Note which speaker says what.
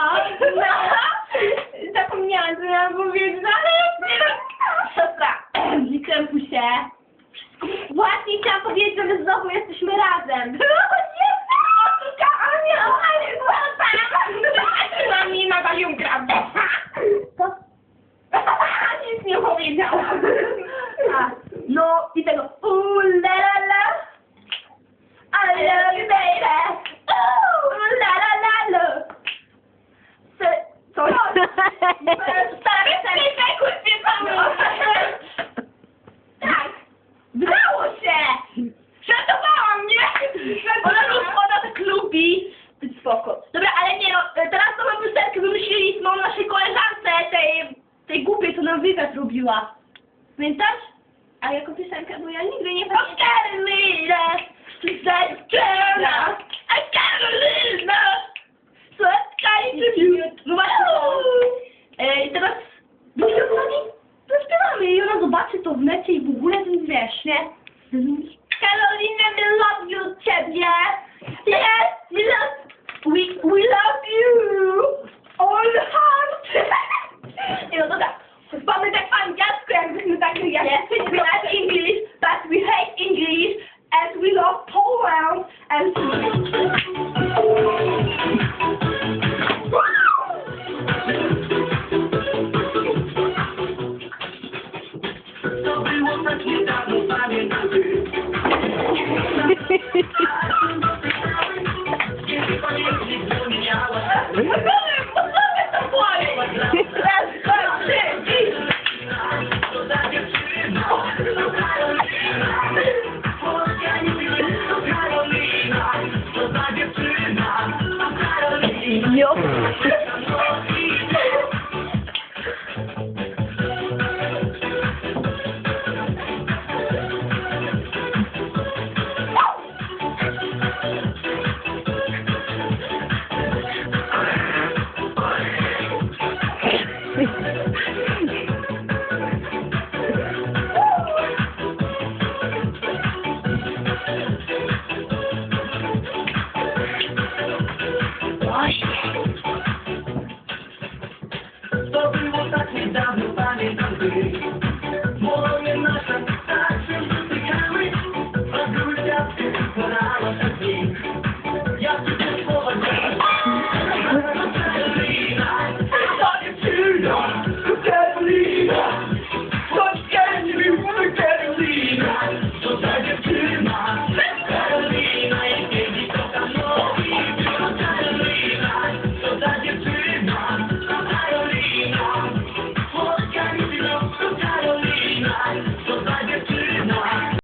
Speaker 1: No. zapomniałam, co miałam powiedzieć, no ale już nie Dobra, nie się. Właśnie chciałam powiedzieć, że my znowu jesteśmy razem. No, Otuka Ania, ale złota! Mam jej na baliunka. Co? Nic nie powiedziałam. No, jak wymyśliliśmy o naszej koleżance, tej, tej głupie, co nam wywiad robiła. Pamiętasz? A jaką piosenkę? Bo ja nigdy nie pamiętam. Karolina, zaczęła, a Karolina, słodka i. No właśnie. E, I teraz, do tego zaśpiewamy i ona zobaczy to w necie i w ogóle ten wiesz, nie? Karolina, my love you, ciebie. it up, pull around, and...
Speaker 2: That's. Yo. Właśnie. To było tak niedawno, pamiętam ty.